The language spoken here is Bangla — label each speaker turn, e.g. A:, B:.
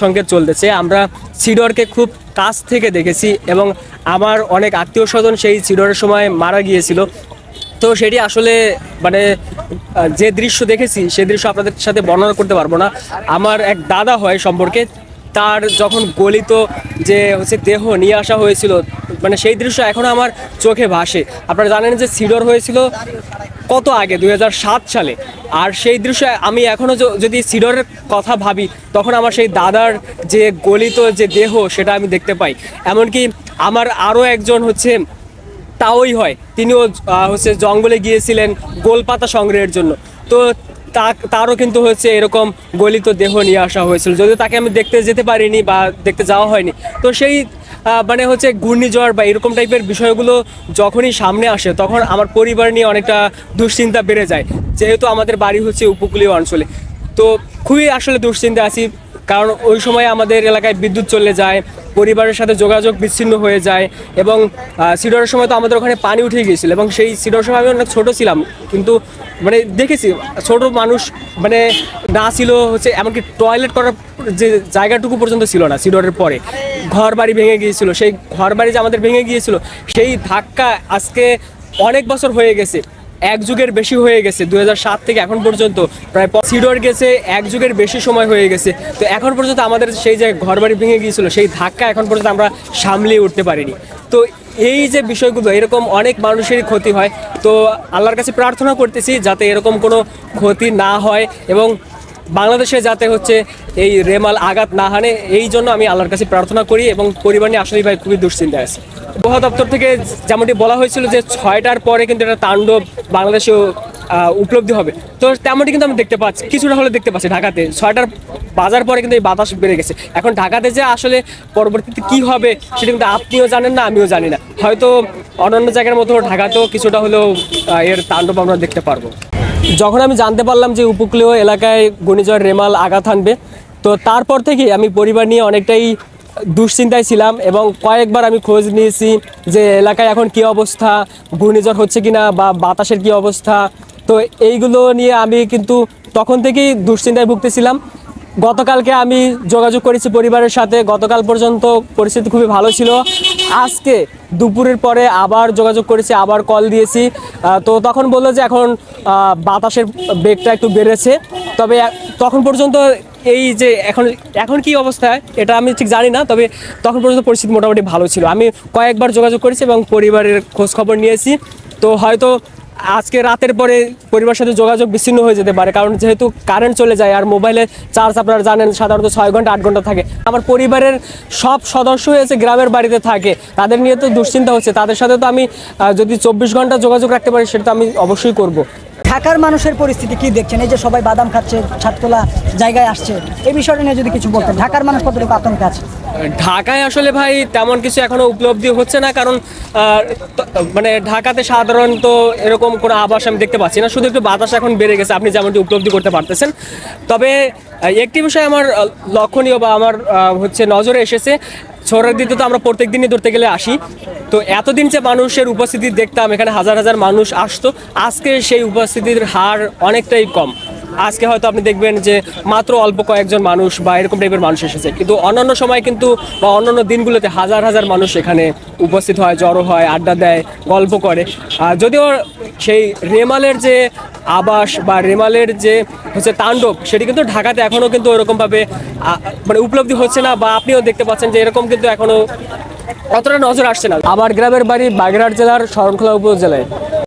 A: সংকেত চলতেছে। আমরা সিডরকে খুব কাছ থেকে দেখেছি এবং আমার অনেক আত্মীয় স্বজন সেই সিডরের সময় মারা গিয়েছিল। তো সেটি আসলে মানে যে দৃশ্য দেখেছি সেই দৃশ্য আপনাদের সাথে বর্ণনা করতে পারব না। আমার এক দাদা হয় সম্পর্কে তার যখন গলিত যে হচ্ছে দেহ নিয়ে আসা হয়েছিল মানে সেই দৃশ্য এখনও আমার চোখে ভাসে। আপনারা জানেন যে সিডর হয়েছিল কত আগে? দু হাজার সাত সালে। আর সেই দৃশ্য আমি এখনও যদি সিডরের কথা ভাবি, তখন আমার সেই দাদার যে গলিত যে দেহ, সেটা আমি দেখতে পাই। এমনকি আমার আরও একজন হচ্ছে তাওই হয়, তিনিও হচ্ছে জঙ্গলে গিয়েছিলেন গোলপাতা সংগ্রহের জন্য। তো তা- তারও কিন্তু হচ্ছে এরকম গলিত দেহ নিয়ে আসা হয়েছিল। যদিও তাকে আমি দেখতে যেতে পারিনি বা দেখতে যাওয়া হয়নি। তো সেই মানে হচ্ছে ঘূর্ণিঝড় বা এরকম টাইপের বিষয়গুলো যখনই সামনে আসে, তখন আমার পরিবার নিয়ে অনেকটা দুশ্চিন্তা বেড়ে যায়। যেহেতু আমাদের বাড়ি হচ্ছে উপকূলীয় অঞ্চলে। তো খুবই আসলে দুশ্চিন্তা আছি। কারণ ওই সময় আমাদের এলাকায় বিদ্যুৎ চলে যায়, পরিবারের সাথে যোগাযোগ বিচ্ছিন্ন হয়ে যায় এবং সিডরের সময় তো আমাদের ওখানে পানি উঠে গিয়েছিল এবং সেই সিডরের সময় আমি অনেক ছোটো ছিলাম। কিন্তু মানে দেখেছি, ছোট মানুষ মানে না ছিল হচ্ছে এমনকি টয়লেট করার যে জায়গাটুকু পর্যন্ত ছিল না সিডরের পরে। ঘর বাড়ি ভেঙে গিয়েছিল, সেই ঘর বাড়ি যে আমাদের ভেঙে গিয়েছিল, সেই ধাক্কা আজকে অনেক বছর হয়ে গেছে। এক যুগের বেশি হয়ে গেছে। দু থেকে এখন পর্যন্ত প্রায় সিডর গেছে, এক যুগের বেশি সময় হয়ে গেছে। তো এখন পর্যন্ত আমাদের সেই যে ঘরবাড়ি ভেঙে গিয়েছিল, সেই ধাক্কা এখন পর্যন্ত আমরা সামলিয়ে উঠতে পারিনি। তো এই যে বিষয়গুলো, এরকম অনেক মানুষেরই ক্ষতি হয়। তো আল্লাহর কাছে প্রার্থনা করতেছি যাতে এরকম কোনো ক্ষতি না হয় এবং বাংলাদেশে যাতে হচ্ছে এই রেমাল আঘাত না হানে, এই জন্য আমি আল্লাহর কাছে প্রার্থনা করি এবং পরিবার নিয়ে আসলেই ভাই খুবই দুশ্চিন্তায় আছে। আবহাওয়া দপ্তর থেকে যেমনটি বলা হয়েছিল যে ছয়টার পরে কিন্তু এটা তাণ্ডব বাংলাদেশেও উপলব্ধি হবে। তো তেমনটি কিন্তু আমি দেখতে পাচ্ছি, কিছুটা হলে দেখতে পাচ্ছি ঢাকাতে। ছয়টার বাজার পরে কিন্তু এই বাতাস বেড়ে গেছে। এখন ঢাকাতে যে আসলে পরবর্তীতে কি হবে সেটা কিন্তু আপনিও জানেন না, আমিও জানি না। হয়তো অন্যান্য জায়গার মতো ঢাকাতেও কিছুটা হলেও এর তাণ্ডব আমরা দেখতে পারব। যখন আমি জানতে পারলাম যে উপকূলীয় এলাকায় ঘূর্ণিঝড় রেমাল আঘাত হানবে, তো তারপর থেকে আমি পরিবার নিয়ে অনেকটাই দুশ্চিন্তায় ছিলাম এবং কয়েকবার আমি খোঁজ নিয়েছি যে এলাকায় এখন কি অবস্থা, ঘূর্ণিঝড় হচ্ছে কি না বা বাতাসের কি অবস্থা। তো এইগুলো নিয়ে আমি কিন্তু তখন থেকেই দুশ্চিন্তায় ভুগতেছিলাম। গতকালকে আমি যোগাযোগ করেছি পরিবারের সাথে। গতকাল পর্যন্ত পরিস্থিতি খুবই ভালো ছিল। আজকে দুপুরের পরে আবার যোগাযোগ করেছি, আবার কল দিয়েছি। তো তখন বলল যে এখন বাতাসের বেগটা একটু বেড়েছে। তবে তখন পর্যন্ত এই যে এখন এখন কি অবস্থায় এটা আমি ঠিক জানি না, তবে তখন পর্যন্ত পরিস্থিতি মোটামুটি ভালো ছিল। আমি কয়েকবার যোগাযোগ করেছি এবং পরিবারের খোঁজখবর নিয়েছি। তো হয়তো আজকে রাতের পরে পরিবারের সাথে যোগাযোগ বিচ্ছিন্ন হয়ে যেতে পারে কারণ যেহেতু কারেন্ট চলে যায় আর মোবাইলে চার্জ আপনারা জানেন সাধারণত ছয় ঘণ্টা আট ঘণ্টা থাকে। আমার পরিবারের সব সদস্য হয়েছে গ্রামের বাড়িতে থাকে তাদের নিয়ে তো দুশ্চিন্তা হচ্ছে। তাদের সাথে তো আমি যদি চব্বিশ ঘণ্টা যোগাযোগ রাখতে পারি সেটা তো আমি অবশ্যই করব।
B: ঢাকার মানুষের পরিস্থিতি কি দেখছেন? এই যে সবাই বাদাম খাচ্ছে ছাদতলা জায়গায় আসছে এই বিষয়টা নিয়ে যদি কিছু বলতেন। ঢাকার মানুষ কতটুকু আতঙ্কে আছে?
A: ঢাকায় আসলে ভাই তেমন কিছু এখনও উপলব্ধি হচ্ছে না কারণ মানে ঢাকাতে সাধারণত এরকম কোনো আবাস আমি দেখতে পাচ্ছি না। শুধু একটু বাতাস এখন বেড়ে গেছে, আপনি যেমনটি উপলব্ধি করতে পারতেছেন। তবে একটি বিষয় আমার লক্ষণীয় বা আমার হচ্ছে নজরে এসেছে ছোড়ার দিতে তো আমরা প্রত্যেক দিনই ধরতে গেলে আসি। তো এতদিন যে মানুষের উপস্থিতি দেখতাম, এখানে হাজার হাজার মানুষ আসতো, আজকে সেই উপস্থিতির হার অনেকটাই কম। আজকে হয়তো আপনি দেখবেন যে মাত্র অল্প কয়েকজন মানুষ বা এরকম টাইপের মানুষ এসেছে। কিন্তু অন্যান্য সময় কিন্তু বা অন্যান্য দিনগুলোতে হাজার হাজার মানুষ এখানে উপস্থিত হয়, জড়ো হয়, আড্ডা দেয়, গল্প করে। যদিও সেই রেমালের যে আবাস বা রেমালের যে হচ্ছে তাণ্ডব, সেটি কিন্তু ঢাকাতে এখনও কিন্তু ওরকমভাবে মানে উপলব্ধি হচ্ছে না বা আপনিও দেখতে পাচ্ছেন যে এরকম কিন্তু এখনও অতটা নজর আসছে না। আমার গ্রামের বাড়ি বাগেরহাট জেলার শরণখোলা উপজেলায়।